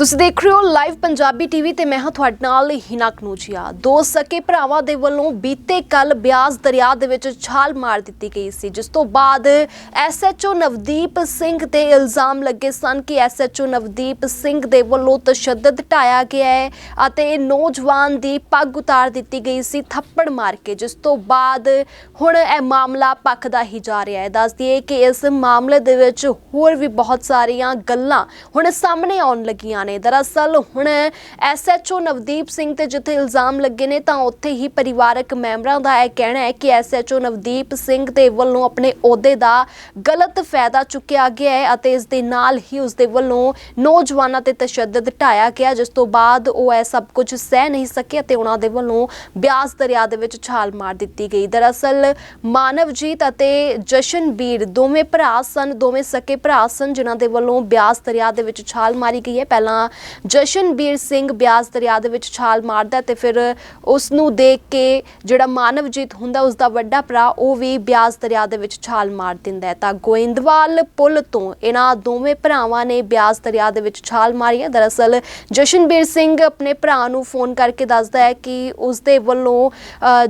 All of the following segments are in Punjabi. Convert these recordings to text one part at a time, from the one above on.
ਤੁਸੀਂ ਦੇਖ ਰਹੇ ਹੋ ਲਾਈਵ ਪੰਜਾਬੀ ਟੀਵੀ ਤੇ ਮੈਂ ਹਾਂ ਤੁਹਾਡੇ ਨਾਲ ਹਿਨਾ ਕਨੂਜੀਆ। ਦੋ ਸਕੇ ਭਰਾਵਾਂ ਦੇ ਵੱਲੋਂ ਬੀਤੇ ਕੱਲ ਬਿਆਸ ਦਰਿਆ ਦੇ ਵਿੱਚ ਛਾਲ ਮਾਰ ਦਿੱਤੀ ਗਈ ਸੀ, ਜਿਸ ਤੋਂ ਬਾਅਦ ਐਸਐਚਓ ਨਵਦੀਪ ਸਿੰਘ ਤੇ ਇਲਜ਼ਾਮ ਲੱਗੇ ਸਨ ਕਿ ਐਸਐਚਓ ਨਵਦੀਪ ਸਿੰਘ ਦੇ ਵੱਲੋਂ ਤਸ਼ੱਦਦ ਢਾਇਆ ਗਿਆ ਹੈ ਅਤੇ ਨੌਜਵਾਨ ਦੀ ਪੱਗ ਉਤਾਰ ਦਿੱਤੀ ਗਈ ਸੀ ਥੱਪੜ ਮਾਰ ਕੇ, ਜਿਸ ਤੋਂ ਬਾਅਦ ਹੁਣ ਇਹ ਮਾਮਲਾ ਪੱਖਦਾ ਹੀ ਜਾ ਰਿਹਾ ਹੈ। ਦੱਸ ਦਈਏ ਕਿ ਇਸ ਮਾਮਲੇ ਦੇ ਵਿੱਚ ਹੋਰ ਵੀ ਬਹੁਤ ਸਾਰੀਆਂ ਗੱਲਾਂ ਹੁਣ ਸਾਹਮਣੇ ਆਉਣ ਲੱਗੀਆਂ ਨੇ। ਦਰਅਸਲ ਹੁਣ ਐਸਐਚਓ ਨਵਦੀਪ ਸਿੰਘ ਤੇ ਜਿੱਥੇ ਇਲਜ਼ਾਮ ਲੱਗੇ ਨੇ ਤਾਂ ਉੱਥੇ ਹੀ ਪਰਿਵਾਰਕ ਮੈਂਬਰਾਂ ਦਾ ਇਹ ਕਹਿਣਾ ਹੈ ਕਿ ਐਸਐਚਓ ਨਵਦੀਪ ਸਿੰਘ ਦੇ ਵੱਲੋਂ ਆਪਣੇ ਅਹੁਦੇ ਦਾ ਗਲਤ ਫਾਇਦਾ ਚੁੱਕਿਆ ਗਿਆ ਹੈ ਅਤੇ ਇਸ ਦੇ ਨਾਲ ਹੀ ਉਸ ਦੇ ਵੱਲੋਂ ਨੌਜਵਾਨਾਂ ਤੇ ਤਸ਼ੱਦਦ ਢਾਇਆ ਗਿਆ, ਜਿਸ ਤੋਂ ਬਾਅਦ ਉਹ ਇਹ ਸਭ ਕੁਝ ਸਹਿ ਨਹੀਂ ਸਕੇ ਅਤੇ ਉਹਨਾਂ ਦੇ ਵੱਲੋਂ ਬਿਆਸ ਦਰਿਆ ਦੇ ਵਿੱਚ ਛਾਲ ਮਾਰ ਦਿੱਤੀ ਗਈ। ਦਰਅਸਲ ਮਾਨਵਜੀਤ ਅਤੇ ਜਸ਼ਨਬੀਰ ਦੋਵੇਂ ਭਰਾ ਸਨ, ਦੋਵੇਂ ਸਕੇ ਭਰਾ ਸਨ, ਜਿਨ੍ਹਾਂ ਦੇ ਵੱਲੋਂ ਬਿਆਸ ਦਰਿਆ ਦੇ ਵਿੱਚ ਛਾਲ ਮਾਰੀ ਗਈ ਹੈ। ਪਹਿਲਾਂ ਜਸ਼ਨਬੀਰ ਸਿੰਘ ਬਿਆਸ ਦਰਿਆ ਦੇ ਵਿੱਚ ਛਾਲ ਮਾਰਦਾ ਹੈ ਤੇ ਫਿਰ ਉਸ ਨੂੰ ਦੇਖ ਕੇ ਜਿਹੜਾ ਮਾਨਵਜੀਤ ਹੁੰਦਾ ਉਸ ਦਾ ਵੱਡਾ ਭਰਾ, ਉਹ ਵੀ ਬਿਆਸ ਦਰਿਆ ਦੇ ਵਿੱਚ ਛਾਲ ਮਾਰ ਦਿੰਦਾ ਹੈ। ਤਾਂ ਗੋਇੰਦਵਾਲ ਪੁਲ ਤੋਂ ਇਹਨਾਂ ਦੋਵੇਂ ਭਰਾਵਾਂ ਨੇ ਬਿਆਸ ਦਰਿਆ ਦੇ ਵਿੱਚ ਛਾਲ ਮਾਰੀ ਹੈ। ਦਰਅਸਲ ਜਸ਼ਨਬੀਰ ਸਿੰਘ ਆਪਣੇ ਭਰਾ ਨੂੰ ਫੋਨ ਕਰਕੇ ਦੱਸਦਾ ਹੈ ਕਿ ਉਸ ਦੇ ਵੱਲੋਂ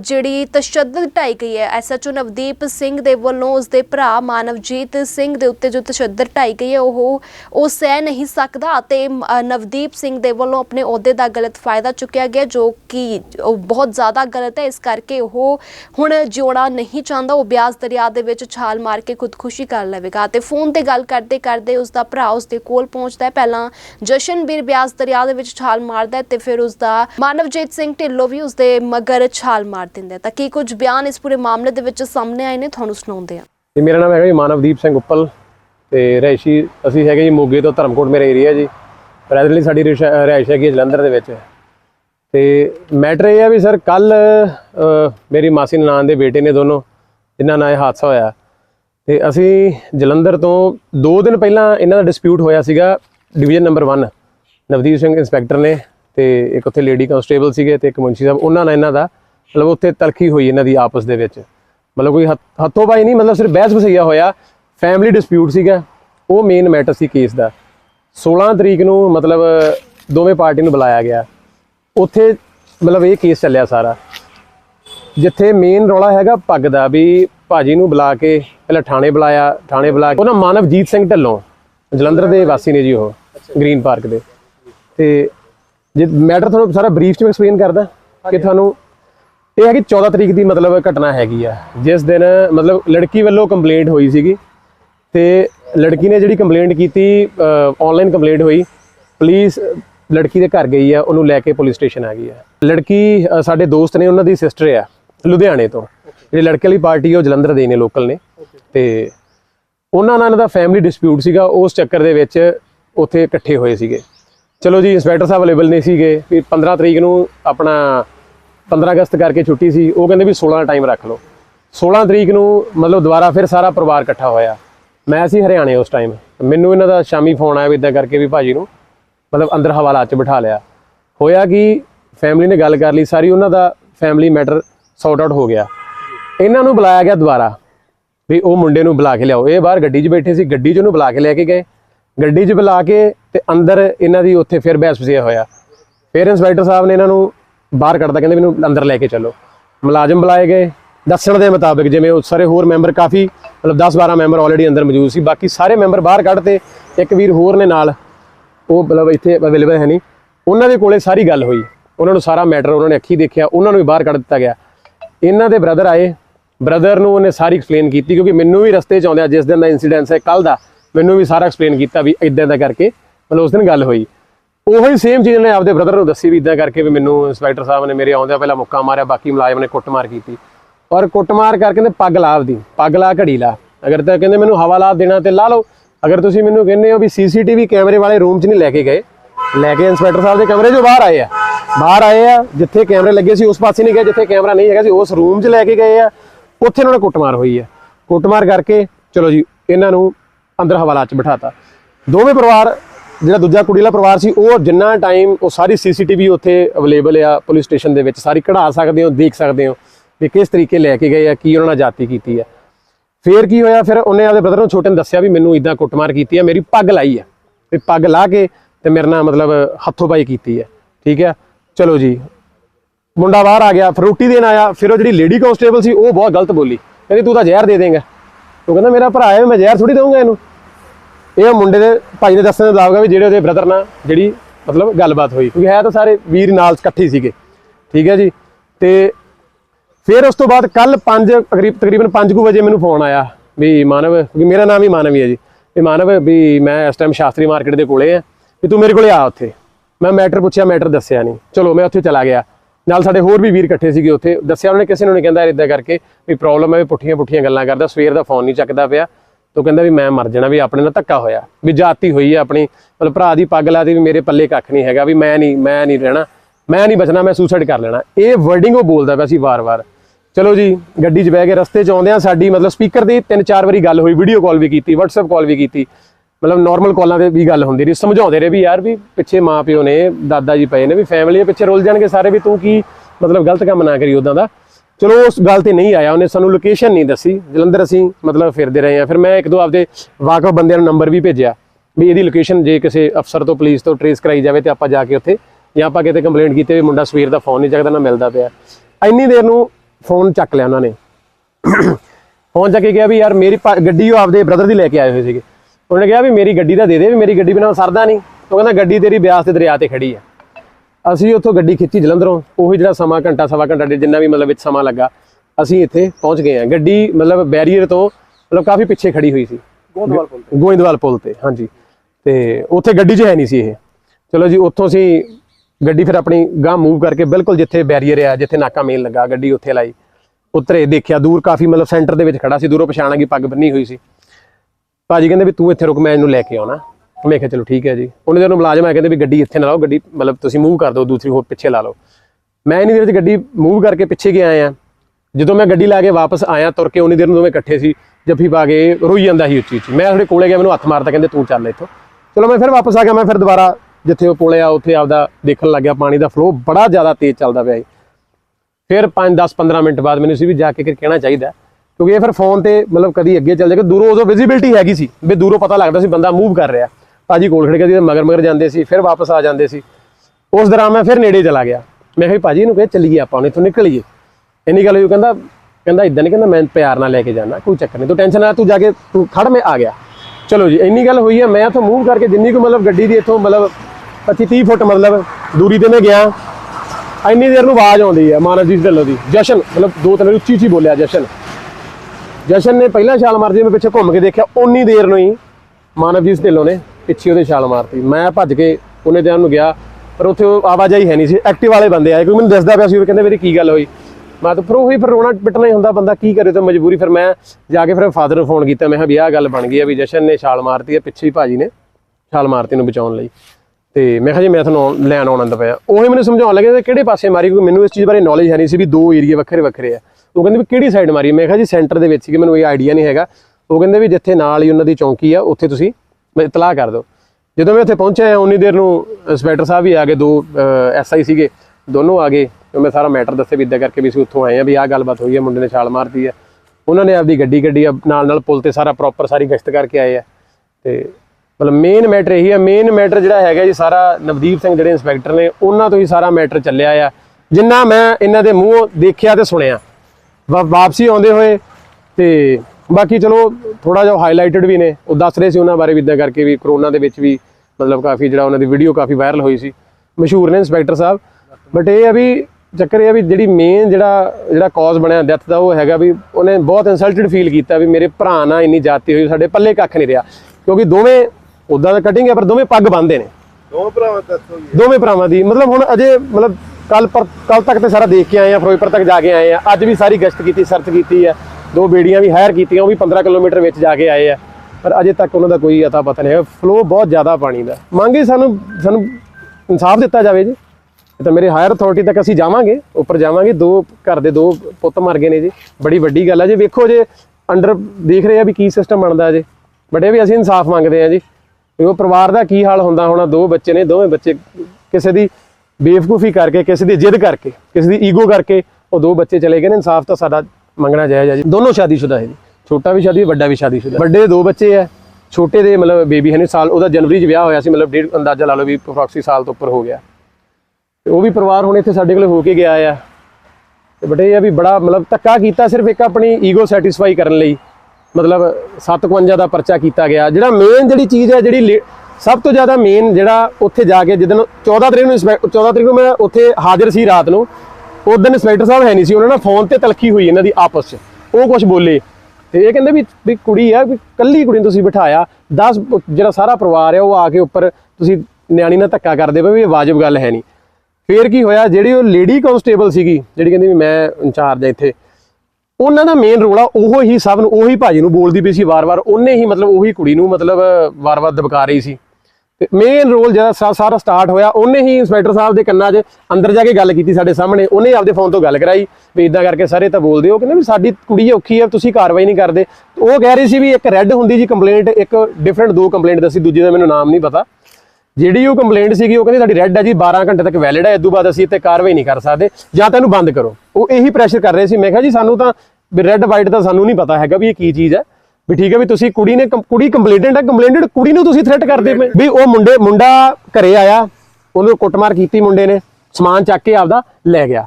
ਜਿਹੜੀ ਤਸ਼ੱਦਦ ਢਾਈ ਗਈ ਹੈ ਐਸਐਚਓ ਨਵਦੀਪ ਸਿੰਘ ਦੇ ਵੱਲੋਂ ਉਸ ਦੇ ਭਰਾ ਮਾਨਵਜੀਤ ਸਿੰਘ ਦੇ ਉੱਤੇ ਜੋ ਤਸ਼ੱਦਦ ਢਾਈ ਗਈ ਹੈ, ਉਹ ਉਹ ਸਹਿ ਨਹੀਂ ਸਕਦਾ ਅਤੇ ਨਵਦੀਪ ਸਿੰਘ ਦੇ ਵੱਲੋਂ ਆਪਣੇ ਅਹੁਦੇ ਦਾ ਗਲਤ ਫਾਇਦਾ ਚੁੱਕਿਆ ਗਿਆ, ਜੋ ਕਿ ਬਹੁਤ ਜ਼ਿਆਦਾ ਗਲਤ ਹੈ। ਇਸ ਕਰਕੇ ਉਹ ਹੁਣ ਜਿਉਣਾ ਨਹੀਂ ਚਾਹੁੰਦਾ। ਉਹ ਬਿਆਸ ਦਰਿਆ ਦੇ ਵਿੱਚ ਛਾਲ ਮਾਰ ਕੇ ਖੁਦਕੁਸ਼ੀ ਕਰ ਲਵੇਗਾ ਤੇ ਫੋਨ ਤੇ ਗੱਲ ਕਰਦੇ ਕਰਦੇ ਉਸ ਦਾ ਭਰਾ ਉਸ ਦੇ ਕੋਲ ਪਹੁੰਚਦਾ ਹੈ। ਪਹਿਲਾਂ ਜਸ਼ਨਬੀਰ ਬਿਆਸ ਦਰਿਆ ਦੇ ਵਿੱਚ ਛਾਲ ਮਾਰਦਾ ਹੈ ਤੇ ਫਿਰ ਉਸ ਦਾ ਮਾਨਵਜੀਤ ਸਿੰਘ ਢਿੱਲੋਂ ਵੀ ਉਸ ਦੇ ਮਗਰ ਛਾਲ ਮਾਰ ਦਿੰਦਾ ਤਾਂ ਕੀ ਕੁਝ ਬਿਆਨ ਇਸ ਪੂਰੇ ਮਾਮਲੇ ਦੇ ਵਿੱਚ ਸਾਹਮਣੇ ਆਏ ਨੇ? ਤੁਹਾਨੂੰ ਸੁਣਾਉਂਦੇ ਆ ਜੀ, ਮੇਰਾ ਨਾਮ ਹੈਗਾ ਜੀ ਮਾਨਵਦੀਪ ਸਿੰਘ ਉੱਪਲ ਤੇ ਰਹਿਸ਼ੀ, ਅਸੀਂ ਹੈਗੇ ਜੀ ਮੋਗੇ ਤੋਂ ਧਰਮਕੋਟ, ਮੇਰਾ ਏਰੀਆ ਜੀ। ਪ੍ਰੈਜ਼ੈਂਟਲੀ ਸਾਡੀ ਰਿਸ਼- ਰਿਹਾਇਸ਼ ਹੈਗੀ ਜਲੰਧਰ ਦੇ ਵਿੱਚ। ਤੇ ਮੈਟਰ ਇਹ ਆ ਵੀ ਸਰ ਕੱਲ ਮੇਰੀ ਮਾਸੀ ਨਨਾਣ ਦੇ ਬੇਟੇ ਨੇ ਦੋਨੋਂ, ਜਿਨ੍ਹਾਂ ਨਾਲ ਇਹ ਹਾਦਸਾ ਹੋਇਆ। ਤੇ ਅਸੀਂ ਜਲੰਧਰ ਤੋਂ 2 ਦਿਨ ਪਹਿਲਾਂ ਇਹਨਾਂ ਦਾ ਡਿਸਪਿਊਟ ਹੋਇਆ ਸੀਗਾ division number 1 Navdeep Singh inspector ਨੇ ਤੇ ਇੱਕ ਉੱਥੇ ਲੇਡੀ ਕਨਸਟੇਬਲ ਸੀਗੇ ਤੇ ਇੱਕ ਮੁੰਸ਼ੀ ਸਾਹਿਬ, ਉਹਨਾਂ ਨਾਲ ਇਹਨਾਂ ਦਾ, ਮਤਲਬ ਉੱਥੇ ਤਲਖੀ ਹੋਈ ਇਹਨਾਂ ਦੀ ਆਪਸ ਦੇ ਵਿੱਚ। ਮਤਲਬ ਕੋਈ ਹੱਥ- ਹੱਥੋਂ ਪਾਈ ਨਹੀਂ, ਮਤਲਬ ਸਿਰਫ ਬਹਿਸ ਵਸਈਆ ਹੋਇਆ ਫੈਮਿਲੀ ਡਿਸਪਿਊਟ ਸੀਗਾ, ਉਹ ਮੇਨ ਮੈਟਰ ਸੀ ਕੇਸ ਦਾ। 16 ਤਰੀਕ ਨੂੰ ਮਤਲਬ ਦੋਵੇਂ ਪਾਰਟੀ ਨੂੰ ਬੁਲਾਇਆ ਗਿਆ। ਉੱਥੇ ਮਤਲਬ ਇਹ ਕੇਸ ਚੱਲਿਆ ਸਾਰਾ। ਜਿੱਥੇ ਮੇਨ ਰੌਲਾ ਹੈਗਾ ਪੱਗ ਦਾ ਵੀ ਭਾਜੀ ਨੂੰ ਬੁਲਾ ਕੇ ਪਹਿਲਾਂ ਥਾਣੇ ਬੁਲਾਇਆ ਥਾਣੇ ਬੁਲਾ ਕੇ ਉਹਨਾਂ ਮਾਨਵਜੀਤ ਸਿੰਘ ਢੱਲੋਂ ਜਲੰਧਰ ਦੇ ਵਾਸੀ ਨੇ ਜੀ ਉਹ ਗ੍ਰੀਨ ਪਾਰਕ ਦੇ। ਤੇ ਜੇ ਮੈਟਰ ਤੁਹਾਨੂੰ ਸਾਰਾ ਬਰੀਫ ਚ ਐਕਸਪਲੇਨ ਕਰਦਾ ਕਿ ਤੁਹਾਨੂੰ ਇਹ ਹੈ ਕਿ 14 ਤਰੀਕ ਦੀ ਮਤਲਬ ਘਟਨਾ ਹੈਗੀ ਆ। ਜਿਸ ਦਿਨ ਮਤਲਬ ਲੜਕੀ ਵੱਲੋਂ ਕੰਪਲੇਂਟ ਹੋਈ ਸੀਗੀ ਤੇ ਲੜਕੀ ਨੇ ਜਿਹੜੀ ਕੰਪਲੇਂਟ ਕੀਤੀ ਆਨਲਾਈਨ ਕੰਪਲੇਂਟ ਹੋਈ ਪੁਲਿਸ ਲੜਕੀ ਦੇ ਘਰ ਗਈ ਆ, ਉਹਨੂੰ ਲੈ ਕੇ ਪੁਲਿਸ ਸਟੇਸ਼ਨ ਆ ਗਈ ਆ। ਲੜਕੀ ਸਾਡੇ ਦੋਸਤ ਨੇ, ਉਹਨਾਂ ਦੀ ਸਿਸਟਰ ਆ, ਲੁਧਿਆਣੇ ਤੋਂ। ਜਿਹੜੀ ਲੜਕੇ ਵਾਲੀ ਪਾਰਟੀ ਉਹ ਜਲੰਧਰ ਦੇ ਨੇ ਲੋਕਲ ਨੇ। ਤੇ ਉਹਨਾਂ ਨਾਲ ਦਾ ਫੈਮਿਲੀ ਡਿਸਪਿਊਟ ਸੀਗਾ, ਉਸ ਚੱਕਰ ਦੇ ਵਿੱਚ ਉੱਥੇ ਇਕੱਠੇ ਹੋਏ ਸੀਗੇ। ਚਲੋ ਜੀ ਇੰਸਪੈਕਟਰ ਸਾਹਿਬ ਅਵੇਲੇਬਲ ਨਹੀਂ ਸੀਗੇ, ਵੀ 15 ਤਰੀਕ ਨੂੰ ਆਪਣਾ 15 ਅਗਸਤ ਕਰਕੇ ਛੁੱਟੀ ਸੀ, ਉਹ ਕਹਿੰਦੇ ਵੀ 16 ਟਾਈਮ ਰੱਖ ਲਓ। 16 ਤਰੀਕ ਨੂੰ ਮਤਲਬ ਦੁਬਾਰਾ ਫਿਰ ਸਾਰਾ ਪਰਿਵਾਰ ਇਕੱਠਾ ਹੋਇਆ। ਮੈਂ ਸੀ ਹਰਿਆਣੇ ਉਸ ਟਾਈਮ ਮੈਨੂੰ ਇਹਨਾਂ ਦਾ ਸ਼ਾਮੀ ਫੋਨ ਆਇਆ ਵੀ ਇਦਾਂ ਕਰਕੇ ਵੀ ਭਾਜੀ ਨੂੰ ਮਤਲਬ ਅੰਦਰ ਹਵਾਲਾ 'ਚ ਬਿਠਾ ਲਿਆ। ਹੋਇਆ ਕਿ ਫੈਮਿਲੀ ਨੇ ਗੱਲ ਕਰ ਲਈ, ਸਾਰੀ ਉਹਨਾਂ ਦਾ ਫੈਮਿਲੀ ਮੈਟਰ ਸੌਟ ਆਊਟ ਹੋ ਗਿਆ। ਇਹਨਾਂ ਨੂੰ ਬੁਲਾਇਆ ਗਿਆ ਦੁਬਾਰਾ ਵੀ ਉਹ ਮੁੰਡੇ ਨੂੰ ਬੁਲਾ ਕੇ ਲਿਆਓ। ਇਹ ਬਾਹਰ ਗੱਡੀ 'ਚ ਬੈਠੇ ਸੀ, ਗੱਡੀ 'ਚ ਉਹਨੂੰ ਬੁਲਾ ਕੇ ਲੈ ਕੇ ਗਏ। ਗੱਡੀ 'ਚ ਬੁਲਾ ਕੇ ਤੇ ਅੰਦਰ ਇਹਨਾਂ ਦੀ ਉੱਥੇ ਫਿਰ ਬਹਿਸ ਵਸਿਆ ਹੋਇਆ। ਫਿਰ ਇੰਸਪੈਕਟਰ ਸਾਹਿਬ ਨੇ ਇਹਨਾਂ ਨੂੰ ਬਾਹਰ ਕੱਢਦਾ ਕਹਿੰਦੇ ਮੈਨੂੰ ਅੰਦਰ ਲੈ ਕੇ ਚੱਲੋ। ਮੁਲਾਜ਼ਮ ਬੁਲਾਏ ਗਏ। ਦੱਸਣ ਦੇ ਮੁਤਾਬਿਕ ਜਿਵੇਂ ਉਹ ਸਾਰੇ ਹੋਰ ਮੈਂਬਰ ਕਾਫੀ ਮਤਲਬ 10-12 ਮੈਂਬਰ ਆਲਰੇਡੀ ਅੰਦਰ ਮੌਜੂਦ ਸੀ, ਬਾਕੀ ਸਾਰੇ ਮੈਂਬਰ ਬਾਹਰ ਕੱਢਤੇ ਇੱਕ ਵੀਰ ਹੋਰ ਨੇ ਨਾਲ, ਉਹ ਮਤਲਬ ਇੱਥੇ ਅਵੇਲੇਬਲ ਹੈ ਨਹੀਂ। ਉਹਨਾਂ ਦੇ ਕੋਲੇ ਸਾਰੀ ਗੱਲ ਹੋਈ, ਉਹਨਾਂ ਨੂੰ ਸਾਰਾ ਮੈਟਰ ਉਹਨਾਂ ਨੇ ਅੱਖੀ ਦੇਖਿਆ, ਉਹਨਾਂ ਨੂੰ ਵੀ ਬਾਹਰ ਕੱਢ ਦਿੱਤਾ ਗਿਆ। ਇਹਨਾਂ ਦੇ ਬ੍ਰਦਰ ਆਏ ਬ੍ਰਦਰ ਨੂੰ ਉਹਨੇ ਸਾਰੀ ਐਕਸਪਲੇਨ ਕੀਤੀ, ਕਿਉਂਕਿ ਮੈਨੂੰ ਵੀ ਰਸਤੇ 'ਚ ਆਉਂਦਿਆਂ ਜਿਸ ਦਿਨ ਦਾ ਇਨਸੀਡੈਂਸ ਹੈ ਕੱਲ ਦਾ, ਮੈਨੂੰ ਵੀ ਸਾਰਾ ਐਕਸਪਲੇਨ ਕੀਤਾ ਵੀ ਇਦਾਂ ਦਾ ਕਰਕੇ, ਮਤਲਬ ਉਸ ਦਿਨ ਗੱਲ ਹੋਈ। ਉਹੀ ਸੇਮ ਚੀਜ਼ ਨੇ ਆਪਦੇ ਬ੍ਰਦਰ ਨੂੰ ਦੱਸੀ ਵੀ ਇਦਾਂ ਕਰਕੇ ਵੀ ਮੈਨੂੰ ਇੰਸਪੈਕਟਰ ਸਾਹਿਬ ਨੇ ਮੇਰੇ ਆਉਂਦਿਆਂ ਪਹਿਲਾਂ ਮੁੱਕਾ ਮਾਰਿਆ, ਬਾਕੀ ਮੁਲਾਜ਼ਮ ਨੇ ਕੁੱਟਮਾਰ ਕੀਤੀ। ਔਰ ਕੁੱਟਮਾਰ ਕਰ ਕਹਿੰਦੇ, ਪੱਗ ਲਾਭ ਦੀ ਪੱਗ ਲਾ, ਘੜੀ ਲਾ। ਅਗਰ ਤਾਂ ਕਹਿੰਦੇ ਮੈਨੂੰ ਹਵਾ ਲਾ ਦੇਣਾ ਤੇ ਲਾ ਲਓ। ਅਗਰ ਤੁਸੀਂ ਮੈਨੂੰ ਕਹਿੰਦੇ ਹੋ ਵੀ ਸੀਸੀਟੀਵੀ ਕੈਮਰੇ ਵਾਲੇ ਰੂਮ 'ਚ ਨਹੀਂ ਲੈ ਕੇ ਗਏ, ਲੈ ਕੇ ਇੰਸਪੈਕਟਰ ਸਾਹਿਬ ਦੇ ਕਮਰੇ 'ਚੋਂ ਬਾਹਰ ਆਏ ਆ। ਬਾਹਰ ਆਏ ਆ, ਜਿੱਥੇ ਕੈਮਰੇ ਲੱਗੇ ਸੀ ਉਸ ਪਾਸੇ ਨਹੀਂ ਗਏ, ਜਿੱਥੇ ਕੈਮਰਾ ਨਹੀਂ ਹੈਗਾ ਸੀ, ਉਸ ਰੂਮ 'ਚ ਲੈ ਕੇ ਗਏ ਆ। ਉੱਥੇ ਉਹਨਾਂ ਨੇ ਕੁੱਟਮਾਰ ਹੋਈ ਆ। ਕੁੱਟਮਾਰ ਕਰਕੇ, ਚਲੋ ਜੀ, ਇਹਨਾਂ ਨੂੰ ਅੰਦਰ ਹਵਾਲਾ 'ਚ ਬਿਠਾਤਾ। ਦੋਵੇਂ ਪਰਿਵਾਰ, ਜਿਹੜਾ ਦੂਜਾ ਕੁੜੀ ਵਾਲਾ ਪਰਿਵਾਰ ਸੀ, ਉਹ ਜਿੰਨਾ ਟਾਈਮ ਉਹ ਸਾਰੀ ਸੀਸੀਟੀਵੀ ਉੱਥੇ ਅਵੇਲੇਬਲ ਆ, ਪੁਲਿਸ ਸਟੇਸ਼ਨ ਦੇ ਵਿੱਚ, ਸਾਰੀ ਕਢਾ ਸਕਦੇ ਹੋ, ਦੇਖ ਸਕਦੇ ਹੋ। ਵੀ ਕਿਸ ਤਰੀਕੇ ਲੈ ਕੇ ਗਏ ਆ, ਕੀ ਉਹਨਾਂ ਨਾਲ ਜਾਤੀ ਕੀਤੀ ਆ। ਫੇਰ ਕੀ ਹੋਇਆ, ਫਿਰ ਉਹਨੇ ਆਪਦੇ ਬ੍ਰਦਰ ਨੂੰ ਛੋਟੇ ਨੂੰ ਦੱਸਿਆ ਵੀ ਮੈਨੂੰ ਇਦਾਂ ਕੁੱਟਮਾਰ ਕੀਤੀ ਆ, ਮੇਰੀ ਪੱਗ ਲਾਈ ਆ। ਤੇ ਪੱਗ ਲਾ ਕੇ ਤੇ ਮੇਰੇ ਨਾਲ ਮਤਲਬ ਹੱਥੋਂ ਪਾਈ ਕੀਤੀ ਹੈ ਠੀਕ ਹੈ ਚਲੋ ਜੀ। ਮੁੰਡਾ ਬਾਹਰ ਆ ਗਿਆ, ਫਿਰ ਰੋਟੀ ਦੇਣ ਆਇਆ, ਫਿਰ ਉਹ ਜਿਹੜੀ ਲੇਡੀ ਕਾਂਸਟੇਬਲ ਸੀ, ਉਹ ਬਹੁਤ ਗਲਤ ਬੋਲੀ। ਕਹਿੰਦੀ, ਤੂੰ ਤਾਂ ਜ਼ਹਿਰ ਦੇ ਦੇਂਗਾ। ਉਹ ਕਹਿੰਦਾ, ਮੇਰਾ ਭਰਾ ਹੈ, ਮੈਂ ਜ਼ਹਿਰ ਥੋੜੀ ਦਊਂਗਾ ਇਹਨੂੰ। ਇਹ ਮੁੰਡੇ ਦੇ ਭਾਈ ਨੇ ਦੱਸਣ ਦਾ ਵੀ ਜਿਹੜੇ ਉਹਦੇ ਬ੍ਰਦਰ ਨਾਲ ਜਿਹੜੀ ਮਤਲਬ ਗੱਲਬਾਤ ਹੋਈ, ਕਿਉਂਕਿ ਹੈ ਤਾਂ ਸਾਰੇ ਵੀਰ ਨਾਲ ਇਕੱਠੇ ਸੀਗੇ। ਠੀਕ ਹੈ ਜੀ? ਤੇ ਫਿਰ ਉਸ ਤੋਂ ਬਾਅਦ ਕੱਲ 5 ਤਕਰੀਬ, ਤਕਰੀਬਨ 5 ਕੁ ਵਜੇ ਮੈਨੂੰ ਫੋਨ ਆਇਆ ਵੀ ਮਾਨਵ, ਕਿਉਂਕਿ ਮੇਰਾ ਨਾਮ ਹੀ ਮਾਨਵ ਹੀ ਹੈ ਜੀ, ਵੀ ਮਾਨਵ, ਵੀ ਮੈਂ ਇਸ ਟਾਈਮ ਸ਼ਾਸਤਰੀ ਮਾਰਕੀਟ ਦੇ ਕੋਲੇ ਆ ਵੀ ਤੂੰ ਮੇਰੇ ਕੋਲੇ ਆ ਉੱਥੇ। ਮੈਂ ਮੈਟਰ ਪੁੱਛਿਆ ਮੈਟਰ ਦੱਸਿਆ ਨਹੀਂ ਚਲੋ, ਮੈਂ ਉੱਥੇ ਚਲਾ ਗਿਆ। ਨਾਲ ਸਾਡੇ ਹੋਰ ਵੀ ਵੀਰ ਇਕੱਠੇ ਸੀਗੇ ਉੱਥੇ। ਦੱਸਿਆ ਉਹਨੇ ਕਿਸੇ ਨੂੰ ਨਹੀਂ ਕਹਿੰਦਾ ਇਦਾਂ ਕਰਕੇ ਵੀ ਪ੍ਰੋਬਲਮ ਹੈ ਵੀ ਪੁੱਠੀਆਂ ਪੁੱਠੀਆਂ ਗੱਲਾਂ ਕਰਦਾ, ਸਵੇਰ ਦਾ ਫੋਨ ਨਹੀਂ ਚੱਕਦਾ ਪਿਆ। ਤੋ ਕਹਿੰਦਾ ਵੀ ਮੈਂ ਮਰ ਜਾਣਾ, ਵੀ ਆਪਣੇ ਨਾਲ ਧੱਕਾ ਹੋਇਆ, ਵੀ ਜਾਤੀ ਹੋਈ ਹੈ ਆਪਣੀ। ਮਤਲਬ ਭਰਾ ਦੀ ਪੱਗ ਲਾਤੀ ਵੀ ਮੇਰੇ ਪੱਲੇ ਕੱਖ ਨਹੀਂ ਹੈਗਾ, ਵੀ ਮੈਂ ਨਹੀਂ ਮੈਂ ਨਹੀਂ ਰਹਿਣਾ। ਮੈਂ ਨਹੀਂ ਬਚਣਾ, ਮੈਂ ਸੁਸਾਈਡ ਕਰ ਲੈਣਾ। ਇਹ ਵਰਡਿੰਗ ਉਹ ਬੋਲਦਾ ਪਿਆ ਸੀ ਵਾਰ-ਵਾਰ। ਚਲੋ ਜੀ, ਗੱਡੀ 'ਚ ਬਹਿ ਕੇ ਰਸਤੇ 'ਚ ਆਉਂਦੇ ਆ ਸਾਡੀ ਮਤਲਬ ਸਪੀਕਰ ਦੀ ਤਿੰਨ ਚਾਰ ਵਾਰੀ ਗੱਲ ਹੋਈ ਵੀਡੀਓ ਕਾਲ ਵੀ ਕੀਤੀ, WhatsApp ਕਾਲ ਵੀ ਕੀਤੀ। ਮਤਲਬ ਨਾਰਮਲ ਕਾਲਾਂ ਤੇ ਵੀ ਗੱਲ ਹੁੰਦੀ ਰਹੀ, ਸਮਝਾਉਂਦੇ ਰਹੇ ਵੀ ਯਾਰ ਵੀ ਪਿੱਛੇ ਮਾਂ ਪਿਓ ਨੇ, ਦਾਦਾ ਜੀ ਪਏ ਨੇ, ਵੀ ਫੈਮਿਲੀ ਪਿੱਛੇ ਰੁੱਲ ਜਾਣਗੇ ਸਾਰੇ ਵੀ ਤੂੰ ਕੀ ਮਤਲਬ ਗਲਤ ਕੰਮ ਨਾ ਕਰੀ ਉਦਾਂ ਦਾ। ਚਲੋ ਉਸ ਗੱਲ ਤੇ ਨਹੀਂ ਆਇਆ, ਉਹਨੇ ਸਾਨੂੰ ਲੋਕੇਸ਼ਨ ਨਹੀਂ ਦੱਸੀ। ਜਲੰਧਰ ਅਸੀਂ ਮਤਲਬ ਫਿਰਦੇ ਰਹੇ ਆ ਫਿਰ ਮੈਂ ਇੱਕ ਦੋ ਆਪਦੇ ਵਾਕਫ ਬੰਦਿਆਂ ਨੂੰ ਨੰਬਰ ਵੀ ਭੇਜਿਆ, ਵੀ ਇਹਦੀ ਲੋਕੇਸ਼ਨ ਜੇ ਕਿਸੇ ਅਫਸਰ ਤੋਂ ਪੁਲਿਸ ਤੋਂ ਟਰੇਸ ਕਰਾਈ ਜਾਵੇ ਤੇ ਆਪਾਂ ਜਾ ਕੇ ਉੱਥੇ ਜਾਂ ਆਪਾਂ ਕਿਤੇ ਕੰਪਲੇਂਟ ਕੀਤੀ ਵੀ ਮੁੰਡਾ ਸਵੇਰ ਦਾ ਫੋਨ ਨਹੀਂ ਚੱਕਦਾ ਨਾ ਮਿਲਦਾ ਪਿਆ। ਇੰਨੀ ਦੇਰ ਨੂੰ ਫੋਨ ਚੱਕ ਲਿਆ ਉਹਨਾਂ ਨੇ। ਫੋਨ ਚੱਕ ਕੇ ਕਿਹਾ ਵੀ ਯਾਰ ਮੇਰੀ ਗੱਡੀ ਉਹ ਆਪਦੇ ਬ੍ਰਦਰ ਦੀ ਲੈ ਕੇ ਆਏ ਹੋਏ ਸੀਗੇ। ਉਹਨੇ ਕਿਹਾ ਵੀ ਮੇਰੀ ਗੱਡੀ ਦਾ ਦੇ ਦੇ ਵੀ ਮੇਰੀ ਗੱਡੀ ਬਿਨਾਂ ਸਰਦਾ ਨਹੀਂ। ਉਹ ਕਹਿੰਦਾ ਗੱਡੀ ਤੇਰੀ ਬਿਆਸ ਤੇ ਦਰਿਆ ਤੇ ਖੜੀ ਆ। ਅਸੀਂ ਉੱਥੋਂ ਗੱਡੀ ਖਿੱਚੀ ਜਲੰਧਰੋਂ। ਉਹੀ ਜਿਹੜਾ ਸਮਾਂ ਘੰਟਾ ਸਵਾ ਘੰਟਾ ਜਿੰਨਾ ਵੀ ਮਤਲਬ ਵਿੱਚ ਸਮਾਂ ਲੱਗਾ ਅਸੀਂ ਇੱਥੇ ਪਹੁੰਚ ਗਏ ਹਾਂ ਗੱਡੀ ਮਤਲਬ ਬੈਰੀਅਰ ਤੋਂ ਮਤਲਬ ਕਾਫੀ ਪਿੱਛੇ ਖੜੀ ਹੋਈ ਸੀ। ਗੋਂਦਵਾਲ ਪੁਲ ਤੇ। ਗੋਇੰਦਵਾਲ ਪੁਲ ਤੇ ਹਾਂਜੀ। ਤੇ ਉੱਥੇ ਗੱਡੀ 'ਚ ਹੈ ਨਹੀਂ ਸੀ ਇਹ। ਚਲੋ ਜੀ ਉੱਥੋਂ ਅਸੀਂ ਗੱਡੀ ਫਿਰ ਆਪਣੀ ਗਾਂ ਮੂਵ ਕਰਕੇ ਬਿਲਕੁਲ ਜਿੱਥੇ ਬੈਰੀਅਰ ਆ, ਜਿੱਥੇ ਨਾਕਾ ਮੇਨ ਲੱਗਾ, ਗੱਡੀ ਉੱਥੇ ਲਾਈ। ਉਤਰੇ ਦੇਖਿਆ ਦੂਰ ਕਾਫੀ ਮਤਲਬ ਸੈਂਟਰ ਦੇ ਵਿੱਚ ਖੜਾ ਸੀ, ਦੂਰੋਂ ਪਛਾਣ ਗਈ, ਪੱਗ ਬੰਨੀ ਹੋਈ ਸੀ। ਭਾਜੀ ਕਹਿੰਦੇ ਵੀ ਤੂੰ ਇੱਥੇ ਰੁਕ, ਮੈਂ ਇਹਨੂੰ ਲੈ ਕੇ ਆਉਣਾ। ਮੈਂ ਕਿਹਾ ਚਲੋ ਠੀਕ ਹੈ ਜੀ। ਉਹਨੇ ਜਦੋਂ ਮੁਲਾਜ਼ਮ ਆ ਕਹਿੰਦੇ ਵੀ ਗੱਡੀ ਇੱਥੇ ਨਾ ਲਾਓ, ਗੱਡੀ ਮਤਲਬ ਤੁਸੀਂ ਮੂਵ ਕਰ ਦਿਓ, ਦੂਸਰੀ ਹੋਰ ਪਿੱਛੇ ਲਾ ਲਓ। ਮੈਂ ਇੰਨੀ ਦੇਰ 'ਚ ਗੱਡੀ ਮੂਵ ਕਰਕੇ ਪਿੱਛੇ ਗਿਆ ਆਇਆ? ਜਦੋਂ ਮੈਂ ਗੱਡੀ ਲਾ ਕੇ ਵਾਪਸ ਆਇਆ, ਤੁਰ ਕੇ ਉਨੀ ਦੇਰ ਨੂੰ ਦੋਵੇਂ ਇਕੱਠੇ ਸੀ, ਜੱਫੀ ਪਾ ਕੇ ਰੋਈ ਜਾਂਦਾ ਸੀ ਉੱਚੀ ਉੱਚੀ ਮੈਂ ਉਹਦੇ ਕੋਲੇ ਗਿਆ, ਮੈਨੂੰ ਹੱਥ ਮਾਰਦਾ ਕਹਿੰਦੇ ਤੂੰ ਚੱਲ ਇੱਥੋਂ। ਚਲੋ ਮੈਂ ਫਿਰ ਵਾਪਸ ਆ ਗਿਆ, ਮੈਂ ਫਿਰ ਦੁਬਾਰਾ ਜਿੱਥੇ ਉਹ ਕੋਲੇ ਆ, ਉੱਥੇ ਆਪਦਾ ਦੇਖਣ ਲੱਗਿਆ ਪਾਣੀ ਦਾ ਫਲੋ ਬੜਾ ਜ਼ਿਆਦਾ ਤੇਜ਼ ਚੱਲਦਾ ਪਿਆ ਸੀ। ਫਿਰ 5 10 15 ਮਿੰਟ ਬਾਅਦ ਮੈਨੂੰ ਸੀ ਵੀ ਜਾ ਕੇ ਕਹਿਣਾ ਚਾਹੀਦਾ ਕਿਉਂਕਿ ਇਹ ਫਿਰ ਫੋਨ ਤੇ ਮਤਲਬ ਕਦੀ ਅੱਗੇ ਚੱਲ ਜਾਏਗਾ ਦੂਰੋਂ ਉਦੋਂ ਵਿਜ਼ਿਬਿਲਟੀ ਹੈਗੀ ਸੀ, ਵੀ ਦੂਰੋਂ ਪਤਾ ਲੱਗਦਾ ਸੀ ਬੰਦਾ ਮੂਵ ਕਰ ਰਿਹਾ। ਭਾਜੀ ਕੋਲ ਖੜੇ ਕਦੀ ਮਗਰ ਮਗਰ ਜਾਂਦੇ ਸੀ, ਫਿਰ ਵਾਪਸ ਆ ਜਾਂਦੇ ਸੀ। ਉਸ ਦੌਰਾਨ ਮੈਂ ਫਿਰ ਨੇੜੇ ਚਲਾ ਗਿਆ। ਮੈਂ ਕਿਹਾ ਭਾਜੀ ਇਹਨੂੰ ਕਹੇ ਚੱਲੀਏ ਆਪਾਂ, ਹੁਣ ਇੱਥੋਂ ਨਿਕਲੀਏ। ਇੰਨੀ ਗੱਲ ਹੋਈ, ਉਹ ਕਹਿੰਦਾ ਕਹਿੰਦਾ ਇਦਾਂ ਨਹੀਂ ਕਹਿੰਦਾ ਮੈਂ ਪਿਆਰ ਨਾਲ ਲੈ ਕੇ ਜਾਣਾ ਕੋਈ ਚੱਕਰ ਨਹੀਂ ਤੂੰ ਟੈਨਸ਼ਨ ਨਾ ਤੂੰ ਜਾ ਕੇ ਤੂੰ ਖੜ ਮੈਂ ਆ ਗਿਆ। ਚਲੋ ਜੀ, ਇੰਨੀ ਗੱਲ ਹੋਈ ਹੈ, ਮੈਂ ਇੱਥੋਂ ਮੂਵ ਕਰਕੇ ਜਿੰਨੀ ਕੁ ਮਤਲਬ ਗੱਡੀ ਦੀ ਇੱਥੋਂ ਮਤਲਬ 25 30 ਫੁੱਟ ਮਤਲਬ ਦੂਰੀ ਤੇ ਮੈਂ ਗਿਆ। ਇੰਨੀ ਦੇਰ ਨੂੰ ਆਵਾਜ਼ ਆਉਂਦੀ ਹੈ ਮਾਨਵ ਜੀ ਢੱਲੋਂ ਦੀ। ਜਸ਼ਨ, ਮਤਲਬ ਦੋ ਤਿੰਨ ਵਾਰੀ ਉੱਚੀ ਉੱਚੀ ਬੋਲਿਆ ਜਸ਼ਨ। ਜਸ਼ਨ ਨੇ ਪਹਿਲਾਂ ਛਾਲ ਮਾਰਦੀ ਮੈਂ ਪਿੱਛੇ ਘੁੰਮ ਕੇ ਦੇਖਿਆ, ਓਨੀ ਦੇਰ ਨੂੰ ਹੀ ਮਾਨਵ ਜੀ ਢਿੱਲੋਂ ਨੇ ਪਿੱਛੇ ਉਹਦੇ ਛਾਲ ਮਾਰਤੀ। ਮੈਂ ਭੱਜ ਕੇ ਉਹਨੇ ਤੇ ਨੂੰ ਗਿਆ, ਪਰ ਉੱਥੇ ਆਵਾਜਾਈ ਹੈ ਨਹੀਂ ਸੀ। ਐਕਟਿਵ ਵਾਲੇ ਬੰਦੇ ਆਏ, ਕੋਈ ਮੈਨੂੰ ਦੱਸਦਾ ਪਿਆ ਸੀ, ਉਹ ਕਹਿੰਦੇ, ਮੇਰੀ ਕੀ ਗੱਲ ਹੋਈ? ਮੈਂ ਤਾਂ ਫਿਰ ਉਹੀ ਫਿਰ ਰੋਣਾ ਪਿੱਟਣਾ ਹੀ ਹੁੰਦਾ, ਬੰਦਾ ਕੀ ਕਰੇ ਤੇ ਮਜਬੂਰੀ ਫਿਰ ਮੈਂ ਜਾ ਕੇ ਫਿਰ ਫਾਦਰ ਨੂੰ ਫੋਨ ਕੀਤਾ। ਮੈਂ ਕਿਹਾ ਵੀ ਆਹ ਗੱਲ ਬਣ ਗਈ ਆ ਵੀ ਜਸ਼ਨ ਨੇ ਛਾਲ ਮਾਰਤੀ ਹੈ ਪਿੱਛੇ ਹੀ ਭਾਜੀ ਨੇ ਛਾਲ ਮਾਰਤੀ ਨੂੰ ਬਚਾਉਣ ਲਈ। ਤੇ ਮੈਂ ਕਿਹਾ ਜੀ ਮੈਂ ਤੁਹਾਨੂੰ ਆਉਣ- ਲੈਣ ਆਉਣਾ ਪਿਆ। ਉਹੀ ਮੈਨੂੰ ਸਮਝਾਉਣ ਲੱਗੇ ਕਿ ਕਿਹੜੇ ਪਾਸੇ ਮਾਰੀ ਕਿਉਂਕਿ ਮੈਨੂੰ ਇਸ ਚੀਜ਼ ਬਾਰੇ ਨੌਲੇਜ ਹੈ ਨਹੀਂ ਸੀ ਵੀ ਦੋ ਏਰੀਆ ਵੱਖਰੇ ਵੱਖਰੇ ਆ। ਉਹ ਕਹਿੰਦੇ ਵੀ ਕਿਹੜੀ ਸਾਈਡ ਮਾਰੀ? ਮੈਂ ਕਿਹਾ ਜੀ ਸੈਂਟਰ ਦੇ ਵਿੱਚ ਸੀ ਕਿ ਮੈਨੂੰ ਇਹ ਆਈਡੀਆ ਨਹੀਂ ਹੈਗਾ। ਉਹ ਕਹਿੰਦੇ ਵੀ ਜਿੱਥੇ ਨਾਲ ਹੀ ਉਹਨਾਂ ਦੀ ਚੌਂਕੀ ਆ ਉੱਥੇ ਤੁਸੀਂ ਮੈਂ ਇਤਲਾਹ ਕਰ ਦਿਓ। ਜਦੋਂ ਮੈਂ ਉੱਥੇ ਪਹੁੰਚਿਆ ਉਨੀ ਦੇਰ ਨੂੰ ਇੰਸਪੈਕਟਰ ਸਾਹਿਬ ਵੀ ਆ ਗਏ ਦੋ ਐਸਆਈ ਸੀਗੇ ਦੋਨੋਂ ਆ ਗਏ। ਤੇ ਮੈਂ ਸਾਰਾ ਮੈਟਰ ਦੱਸੇ ਵੀ ਇਦਾਂ ਕਰਕੇ ਵੀ ਅਸੀਂ ਉੱਥੋਂ ਆਏ ਆ ਵੀ ਆਹ ਗੱਲਬਾਤ ਹੋਈ ਆ ਮੁੰਡੇ ਨੇ ਛਾਲ ਮਾਰਤੀ ਆ। ਉਹਨਾਂ ਨੇ ਆਪਦੀ ਗੱਡੀ ਗੱਡੀ ਆ, ਨਾਲ ਨਾਲ ਪੁਲ ਤੇ ਸਾਰਾ ਪ੍ਰੋਪਰ ਸਾਰੀ ਗਸ਼ਤ ਕਰਕੇ ਆਏ ਆ। ਤੇ ਮਤਲਬ ਮੇਨ ਮੈਟਰ ਇਹੀ ਹੈ ਮੇਨ ਮੈਟਰ ਜਿਹੜਾ ਹੈਗਾ ਜੀ ਸਾਰਾ ਨਵਦੀਪ ਸਿੰਘ ਜਿਹੜੇ ਇੰਸਪੈਕਟਰ ਨੇ, ਉਹਨਾਂ ਤੋਂ ਹੀ ਸਾਰਾ ਮੈਟਰ ਚੱਲਿਆ ਆ। ਜਿੰਨਾ ਮੈਂ ਇਹਨਾਂ ਦੇ ਮੂੰਹੋਂ ਦੇਖਿਆ ਤੇ ਸੁਣਿਆ। ਵਾ- ਵਾਪਸੀ ਆਉਂਦੇ ਹੋਏ ਤੇ ਬਾਕੀ ਚਲੋ ਥੋੜਾ ਜਿਹਾ ਹਾਈਲਾਈਟਡ ਵੀ ਨੇ। ਉਹ ਦੱਸ ਰਹੇ ਸੀ ਉਹਨਾਂ ਬਾਰੇ ਵੀ ਇਦਾਂ ਕਰਕੇ ਵੀ ਕਰੋਨਾ ਦੇ ਵਿੱਚ ਵੀ ਮਤਲਬ ਕਾਫੀ ਜਿਹੜਾ ਉਹਨਾਂ ਦੀ ਵੀਡੀਓ ਕਾਫੀ ਵਾਇਰਲ ਹੋਈ ਸੀ। ਮਸ਼ਹੂਰ ਨੇ ਇੰਸਪੈਕਟਰ ਸਾਹਿਬ। ਬਟ ਇਹ ਆ ਵੀ ਚੱਕਰ ਇਹ ਆ ਵੀ ਜਿਹੜੀ ਮੇਨ ਜਿਹੜਾ ਜਿਹੜਾ ਕਾਜ਼ ਬਣਿਆ ਡੈਥ ਦਾ, ਉਹ ਹੈਗਾ ਵੀ ਉਹਨੇ ਬਹੁਤ ਇਨਸਲਟਡ ਫੀਲ ਕੀਤਾ ਵੀ ਮੇਰੇ ਭਰਾ ਨਾਲ ਇੰਨੀ ਜਾਤੀ ਹੋਈ, ਸਾਡੇ ਪੱਲੇ ਕੱਖ ਨਹੀਂ ਰਿਹਾ। ਕਿਉਂਕਿ ਦੋਵੇਂ ਉਦਾਂ ਦਾ ਕਟਿੰਗ ਹੈ ਪਰ ਦੋਵੇਂ ਪੱਗ ਬੰਨਦੇ ਨੇ। ਦੋ ਭਰਾਵਾਂ ਦੱਸੋ ਜੀ ਦੋਵੇਂ ਭਰਾਵਾਂ ਦੀ। ਮਤਲਬ ਹੁਣ ਅਜੇ ਮਤਲਬ ਕੱਲ ਪਰ ਕੱਲ ਤੱਕ ਤੇ ਸਾਰਾ ਦੇਖ ਕੇ ਆਏ ਆ ਫਿਰੋਜ਼ਪੁਰ ਤੱਕ ਜਾ ਕੇ ਆਏ ਆ। ਅੱਜ ਵੀ ਸਾਰੀ ਗਸ਼ਤ ਕੀਤੀ ਸਰਚ ਕੀਤੀ ਆ। ਦੋ ਬੇੜੀਆਂ ਵੀ ਹਾਇਰ ਕੀਤੀਆਂ ਉਹ ਵੀ 15 ਕਿਲੋਮੀਟਰ ਵਿੱਚ ਜਾ ਕੇ ਆਏ ਆ। ਪਰ ਅਜੇ ਤੱਕ ਉਹਨਾਂ ਦਾ ਕੋਈ ਅਤਾ ਪਤਾ ਨਹੀਂ ਹੈ ਫਲੋ ਬਹੁਤ ਜ਼ਿਆਦਾ ਪਾਣੀ ਦਾ। ਮੰਗੇ ਸਾਨੂੰ ਸਾਨੂੰ ਇਨਸਾਫ ਦਿੱਤਾ ਜਾਵੇ ਜੀ। ਇਹ ਤਾਂ ਮੇਰੇ ਹਾਇਰ ਅਥਾਰਟੀ ਤੱਕ ਅਸੀਂ ਜਾਵਾਂਗੇ ਉੱਪਰ ਜਾਵਾਂਗੇ। ਦੋ ਘਰ ਦੇ ਦੋ ਪੁੱਤ ਮਰ ਗਏ ਨੇ ਜੀ। ਬੜੀ ਵੱਡੀ ਗੱਲ ਹੈ ਜੀ। ਵੇਖੋ ਜੇ ਅੰਡਰ ਦੇਖ ਰਹੇ ਆ ਵੀ ਕੀ ਸਿਸਟਮ ਬਣਦਾ ਜੀ। ਇਹ ਵੀ ਅਸੀਂ ਇਨਸਾਫ ਮੰਗਦੇ ਆ ਜੀ। ਵੀ ਉਹ ਪਰਿਵਾਰ ਦਾ ਕੀ ਹਾਲ ਹੁੰਦਾ ਹੋਣਾ? ਦੋ ਬੱਚੇ ਨੇ, ਦੋਵੇਂ ਬੱਚੇ ਕਿਸੇ ਦੀ ਬੇਵਕੂਫੀ ਕਰਕੇ, ਕਿਸੇ ਦੀ ਜਿੱਦ ਕਰਕੇ, ਕਿਸੇ ਦੀ ਈਗੋ ਕਰਕੇ ਉਹ ਦੋ ਬੱਚੇ ਚਲੇ ਗਏ ਨੇ। ਇਨਸਾਫ ਤਾਂ ਸਾਡਾ ਮੰਗਣਾ ਜਾਇਜ਼ ਜੀ। ਦੋਨੋਂ ਸ਼ਾਦੀशुदा ਹੈ ਜੀ। ਛੋਟਾ ਵੀ ਸ਼ਾਦੀ ਵੱਡਾ ਵੀ ਸ਼ਾਦੀशुदा। ਵੱਡੇ ਦੋ ਬੱਚੇ ਹੈ। ਛੋਟੇ ਦੇ ਮਤਲਬ ਬੇਬੀ ਹੈ ਨੇ ਸਾਲ, ਉਹਦਾ ਜਨਵਰੀ 'ਚ ਵਿਆਹ ਹੋਇਆ ਸੀ, ਮਤਲਬ ਡੇਢ ਅੰਦਾਜ਼ਾ ਲਾ ਲਓ ਵੀ ਅਪਰੋਕਸੀ ਸਾਲ ਤੋਂ ਉੱਪਰ ਹੋ ਗਿਆ। ਤੇ ਉਹ ਵੀ ਪਰਿਵਾਰ ਹੁਣ ਇੱਥੇ ਸਾਡੇ ਕੋਲ ਹੋ ਕੇ ਗਿਆ ਆ। ਤੇ ਬਟ ਆ ਵੀ ਬੜਾ ਮਤਲਬ ਧੱਕਾ ਕੀਤਾ ਸਿਰਫ ਇੱਕ ਆਪਣੀ ਈਗੋ ਸੈਟੀਸਫਾਈ ਕਰਨ ਲਈ। ਮਤਲਬ 751 ਦਾ ਪਰਚਾ ਕੀਤਾ ਗਿਆ। ਜਿਹੜਾ ਮੇਨ ਜਿਹੜੀ ਚੀਜ਼ ਹੈ, ਜਿਹੜੀ ਲੇ- ਸਭ ਤੋਂ ਜ਼ਿਆਦਾ ਮੇਨ ਜਿਹੜਾ ਉੱਥੇ ਜਾ ਕੇ ਜਦੋਂ 14 ਤਰੀਕ ਨੂੰ ਇੰਸਪੈਕ- 14 ਤਰੀਕ ਨੂੰ ਮੈਂ ਉੱਥੇ ਹਾਜ਼ਰ ਸੀ ਰਾਤ ਨੂੰ, ਉਸ ਦਿਨ ਇੰਸਪੈਕਟਰ ਸਾਹਿਬ ਹੈ ਨਹੀਂ ਸੀ। ਉਹਨਾਂ ਨਾਲ ਫੋਨ ਤੇ ਤਲਖੀ ਹੋਈ ਇਹਨਾਂ ਦੀ ਆਪਸ 'ਚ। ਉਹ ਕੁਝ ਬੋਲੇ। ਤੇ ਇਹ ਕਹਿੰਦੇ ਵੀ ਕੁੜੀ ਆ, ਵੀ ਕੱਲੀ ਕੁੜੀ ਨੂੰ ਤੁਸੀਂ ਬਿਠਾਇਆ। 10 ਜਿਹੜਾ ਸਾਰਾ ਪਰਿਵਾਰ ਆ, ਉਹ ਆ ਕੇ ਉੱਪਰ ਤੁਸੀਂ ਨਿਆਣੀ ਨਾਲ ਧੱਕਾ ਕਰਦੇ ਪਏ ਵੀ ਇਹ ਵਾਜਬ ਗੱਲ ਹੈ ਨਹੀਂ। ਫੇਰ ਕੀ ਹੋਇਆ, ਜਿਹੜੀ ਉਹ ਲੇਡੀ ਕਾਂਸਟੇਬਲ ਸੀਗੀ, ਜਿਹੜੀ ਕਹਿੰਦੀ ਵੀ ਮੈਂ ਇੰਚਾਰਜ ਆ ਇੱਥੇ ਉਹਨਾਂ ਦਾ ਮੇਨ ਰੋਲ ਆ, ਉਹ ਹੀ ਸਭ ਨੂੰ, ਉਹੀ ਭਾਜੀ ਨੂੰ ਬੋਲਦੀ ਪਈ ਸੀ ਵਾਰ-ਵਾਰ, ਉਹਨੇ ਹੀ ਮਤਲਬ ਉਹੀ ਕੁੜੀ ਨੂੰ ਮਤਲਬ ਵਾਰ-ਵਾਰ ਦਬਕਾ ਰਹੀ ਸੀ। ਤੇ ਮੇਨ ਰੋਲ ਜਿਹੜਾ ਸਾਰਾ ਸਟਾਰਟ ਹੋਇਆ, ਉਹਨੇ ਹੀ ਇੰਸਪੈਕਟਰ ਸਾਹਿਬ ਦੇ ਕੰਨਾਂ 'ਚ ਅੰਦਰ ਜਾ ਕੇ ਗੱਲ ਕੀਤੀ ਸਾਡੇ ਸਾਹਮਣੇ, ਉਹਨੇ ਆਪਦੇ ਫੋਨ ਤੋਂ ਗੱਲ ਕਰਾਈ ਵੀ ਇਦਾਂ ਕਰਕੇ ਸਾਰੇ ਤਾਂ ਬੋਲਦੇ ਹੋ ਕਹਿੰਦੇ ਵੀ ਸਾਡੀ ਕੁੜੀ ਔਖੀ ਹੈ ਤੁਸੀਂ ਕਾਰਵਾਈ ਨਹੀਂ ਕਰਦੇ। ਉਹ ਕਹਿ ਰਹੀ ਸੀ ਵੀ ਇੱਕ ਰੈੱਡ ਹੁੰਦੀ ਜੀ ਕੰਪਲੇਂਟ ਇੱਕ ਡਿਫਰੈਂਟ ਦੋ ਕੰਪਲੇਂਟ ਦੱਸੀ, ਦੂਜੀ ਦਾ ਮੈਨੂੰ ਨਾਮ ਨਹੀਂ ਪਤਾ। ਜਿਹੜੀ ਉਹ ਕੰਪਲੇਂਟ ਸੀਗੀ, ਉਹ ਕਹਿੰਦੀ ਸਾਡੀ ਰੈੱਡ ਹੈ ਜੀ 12 ਘੰਟੇ ਤੱਕ ਵੈਲਿਡ ਹੈ ਇਸ ਤੋਂ ਬਾਅਦ ਅਸੀਂ ਇੱਥੇ ਕਾਰਵਾਈ ਨਹੀਂ ਕਰ ਸਕਦੇ, ਜਾਂ ਤਾਂ ਇਹਨੂੰ ਬੰਦ ਕਰੋ। ਉਹ ਇਹੀ ਪ੍ਰੈਸ਼ਰ ਕਰ ਰਹੇ ਸੀ। ਮੈਂ ਕਿਹਾ ਜੀ, ਸਾਨੂੰ ਤਾਂ ਵੀ ਰੈੱਡ ਵਾਈਟ ਦਾ ਸਾਨੂੰ ਨਹੀਂ ਪਤਾ ਹੈਗਾ ਵੀ ਇਹ ਕੀ ਚੀਜ਼ ਹੈ। ਵੀ ਠੀਕ ਹੈ ਵੀ ਤੁਸੀਂ ਕੁੜੀ ਨੇ ਕੰਪ- ਕੁੜੀ ਕੰਪਲੇਂਟਡ ਹੈ ਕੰਪਲੇਂਟਡ ਕੁੜੀ ਨੂੰ ਤੁਸੀਂ ਥ੍ਰੈਟ ਕਰਦੇ ਪਏ। ਵੀ ਉਹ ਮੁੰਡੇ ਮੁੰਡਾ ਘਰੇ ਆਇਆ, ਉਹਨੂੰ ਕੁੱਟਮਾਰ ਕੀਤੀ ਮੁੰਡੇ ਨੇ, ਸਮਾਨ ਚੱਕ ਕੇ ਆਪਦਾ ਲੈ ਗਿਆ।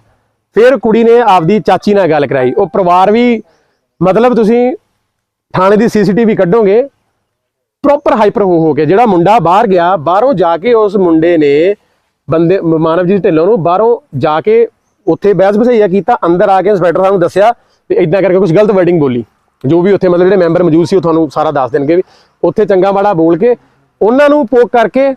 ਫਿਰ ਕੁੜੀ ਨੇ ਆਪਦੀ ਚਾਚੀ ਨਾਲ ਗੱਲ ਕਰਾਈ। ਉਹ ਪਰਿਵਾਰ ਵੀ ਮਤਲਬ ਤੁਸੀਂ ਥਾਣੇ ਦੀ ਸੀਸੀਟੀਵੀ ਕੱਢੋਗੇ ਪ੍ਰੋਪਰ ਹਾਈਪਰ ਹੋ ਹੋ ਕੇ ਜਿਹੜਾ ਮੁੰਡਾ ਬਾਹਰ ਗਿਆ, ਬਾਹਰੋਂ ਜਾ ਕੇ ਉਸ ਮੁੰਡੇ ਨੇ ਬੰਦੇ ਮ- ਮਾਨਵ ਜੀ ਢਿੱਲੋਂ ਨੂੰ ਬਾਹਰੋਂ ਜਾ ਕੇ ਉੱਥੇ ਬਹਿਸ ਬਸਈਆ ਕੀਤਾ, ਅੰਦਰ ਆ ਕੇ ਇੰਸਪੈਕਟਰ ਸਾਹਿਬ ਨੂੰ ਦੱਸਿਆ ਵੀ ਇਦਾਂ ਕਰਕੇ ਕੁਝ ਗਲਤ ਵਰਡਿੰਗ ਬੋਲੀ। ਜੋ ਵੀ ਉੱਥੇ ਮਤਲਬ ਜਿਹੜੇ ਮੈਂਬਰ ਮੌਜੂਦ ਸੀ ਉਹ ਤੁਹਾਨੂੰ ਸਾਰਾ ਦੱਸ ਦੇਣਗੇ ਵੀ ਉੱਥੇ ਚੰਗਾ ਮਾੜਾ ਬੋਲ ਕੇ ਉਹਨਾਂ ਨੂੰ ਪੋਕ ਕਰਕੇ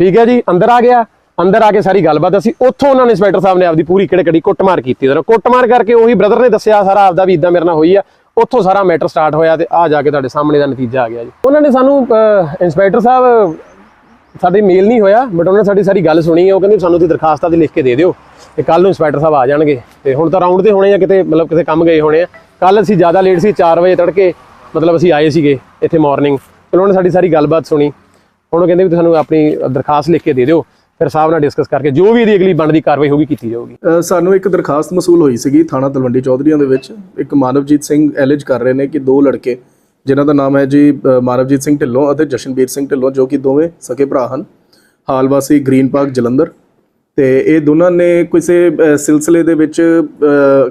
ਠੀਕ ਹੈ ਜੀ ਅੰਦਰ ਆ ਗਿਆ ਅੰਦਰ ਆ ਕੇ ਸਾਰੀ ਗੱਲਬਾਤ ਅਸੀਂ ਉੱਥੋਂ ਉਹਨਾਂ ਨੇ ਇੰਸਪੈਕਟਰ ਸਾਹਿਬ ਨੇ ਆਪਦੀ ਪੂਰੀ ਕਿਹੜੇ ਕੜੀ ਕੁੱਟਮਾਰ ਕੀਤੀ। ਉਹਦਾ ਕੁੱਟਮਾਰ ਕਰਕੇ ਉਹੀ ਬ੍ਰਦਰ ਨੇ ਦੱਸਿਆ ਸਾਰਾ ਆਪਦਾ ਵੀ ਇਦਾਂ ਮੇਰੇ ਨਾਲ ਹੋਈ ਆ ਉੱਥੋਂ ਸਾਰਾ ਮੈਟਰ ਸਟਾਰਟ ਹੋਇਆ ਤੇ ਆ ਜਾ ਕੇ ਤੁਹਾਡੇ ਸਾਹਮਣੇ ਦਾ ਨਤੀਜਾ ਆ ਗਿਆ ਜੀ। ਉਹਨਾਂ ਨੇ ਸਾਨੂੰ ਅਹ, ਇੰਸਪੈਕਟਰ ਸਾਹਿਬ ਸਾਡੇ ਮੇਲ ਨਹੀਂ ਹੋਇਆ ਬਟ ਉਹਨਾਂ ਨੇ ਸਾਡੀ ਸਾਰੀ ਗੱਲ ਸੁਣੀ ਹੈ। ਉਹ ਕਹਿੰਦੇ ਸਾਨੂੰ ਤੁਸੀਂ ਦਰਖਾਸਤਾਂ ਤੇ ਲਿਖ ਕੇ ਦੇ ਦਿਓ ਤੇ ਕੱਲ ਨੂੰ ਇੰਸਪੈਕਟਰ ਸਾਹਿਬ ਆ ਜਾਣਗੇ। ਤੇ ਹੁਣ ਤਾਂ ਰਾਉਂਡ ਤੇ ਹੋਣੇ ਆ, ਕਿਤੇ ਮਤਲਬ ਕਿਸੇ ਕੰਮ ਗਏ ਹੋਣੇ ਆ। ਕੱਲ ਅਸੀਂ ਜ਼ਿਆਦਾ ਲੇਟ ਸੀ 4 ਵਜੇ ਤੜਕੇ ਮਤਲਬ ਅਸੀਂ ਆਏ ਸੀਗੇ ਇੱਥੇ ਮਾਰਨਿੰਗ ਉਹਨਾਂ ਨੇ ਸਾਡੀ ਸਾਰੀ ਗੱਲਬਾਤ ਸੁਣੀ। ਹੁਣ ਉਹ ਕਹਿੰਦੇ ਵੀ ਤੁਹਾਨੂੰ ਆਪਣੀ ਦਰਖਾਸਤ ਲਿਖ ਕੇ ਦੇ ਦਿਓ, ਫਿਰ ਸਾਹਿਬ ਨਾਲ ਡਿਸਕਸ ਕਰਕੇ ਜੋ ਵੀ ਇਹਦੀ ਅਗਲੀ ਬਣਦੀ ਕਾਰਵਾਈ ਹੋਊਗੀ ਕੀਤੀ ਜਾਊਗੀ। ਸਾਨੂੰ ਇੱਕ ਦਰਖਾਸਤ ਮਸੂਲ ਹੋਈ ਸੀਗੀ ਥਾਣਾ ਤਲਵੰਡੀ ਚੌਧਰੀਆਂ ਦੇ ਵਿੱਚ। ਇੱਕ ਮਾਨਵਜੀਤ ਸਿੰਘ ਐਲਿਜ ਕਰ ਰਹੇ ਨੇ ਕਿ ਦੋ ਲੜਕੇ ਜਿਨ੍ਹਾਂ ਦਾ ਨਾਮ ਹੈ ਜੀ ਅ, ਮਾਨਵਜੀਤ ਸਿੰਘ ਢਿੱਲੋਂ ਅਤੇ ਜਸ਼ਨਬੀਰ ਸਿੰਘ ਢਿੱਲੋਂ ਜੋ ਕਿ ਦੋਵੇਂ ਸਕੇ ਭਰਾ ਹਨ। ਹਾਲ ਵਾਸੀ ਗ੍ਰੀਨ ਪਾਰਕ ਜਲੰਧਰ। ਤੇ ਇਹ ਦੋਨਾਂ ਨੇ ਕਿਸੇ ਸਿਲਸਿਲੇ ਦੇ ਵਿੱਚ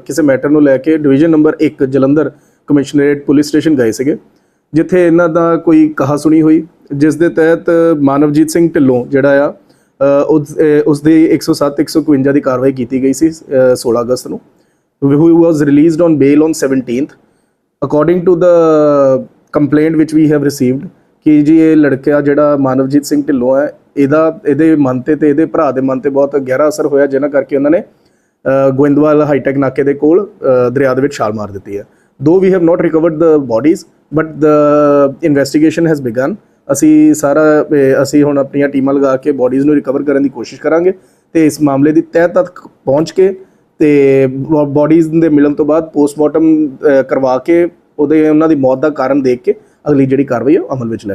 ਕਿਸੇ ਮੈਟਰ ਨੂੰ ਲੈ ਕੇ division number 1 Jalandhar commissionerate police station ਗਏ ਸੀਗੇ ਜਿੱਥੇ ਇਹਨਾਂ ਦਾ ਕੋਈ ਕਹਾ ਸੁਣੀ ਹੋਈ ਜਿਸ ਦੇ ਤਹਿਤ ਮਾਨਵਜੀਤ ਸਿੰਘ ਢਿੱਲੋਂ ਜਿਹੜਾ ਆ ਅ, ਉਸ ਅ, ਉਸ ਦੀ 107 151 ਦੀ ਕਾਰਵਾਈ ਕੀਤੀ ਗਈ ਸੀ ਅ, 16 ਅਗਸਤ ਨੂੰ। Who was released on bail on 17th according to the complaint which we have received ਕਿ ਜੀ ਇਹ ਲੜਕਾ ਜਿਹੜਾ ਮਾਨਵਜੀਤ ਸਿੰਘ ਢਿੱਲੋਂ ਹੈ ਇਹਦਾ ਇਹਦੇ ਮਨ ਤੇ ਤੇ ਇਹਦੇ ਭਰਾ ਦੇ ਮਨ ਤੇ ਬਹੁਤ ਗਹਿਰਾ ਅਸਰ ਹੋਇਆ ਜਿਹਨਾਂ ਕਰਕੇ ਉਹਨਾਂ ਨੇ ਗੋਇੰਦਵਾਲ ਹਾਈਟੈਕ ਨਾਕੇ ਦੇ ਕੋਲ ਦਰਿਆ ਦੇ ਵਿੱਚ ਛਾਲ ਮਾਰ ਦਿੱਤੀ ਹੈ though we have not recovered the bodies but the investigation has begun ਅਸੀਂ ਸਾਰਾ ਅਸੀਂ ਹੁਣ ਆਪਣੀਆਂ ਟੀਮਾਂ ਲਗਾ ਕੇ ਬੋਡੀਜ਼ ਨੂੰ ਰਿਕਵਰ ਕਰਨ ਦੀ ਕੋਸ਼ਿਸ਼ ਕਰਾਂਗੇ ਤੇ ਇਸ ਮਾਮਲੇ ਦੀ ਤਹਿ ਤੱਕ ਪਹੁੰਚ ਕੇ ਤੇ ਬੋਡੀਜ਼ ਦੇ ਮਿਲਣ ਤੋਂ ਬਾਅਦ ਪੋਸਟਮਾਰਟਮ ਕਰਵਾ ਕੇ ਉਹਦੇ, ਉਹਨਾਂ ਦੀ ਮੌਤ ਦਾ ਕਾਰਨ ਦੇਖ ਕੇ ਅਗਲੀ ਜਿਹੜੀ ਕਾਰਵਾਈ ਉਹ ਅਮਲ ਵਿੱਚ ਲੈ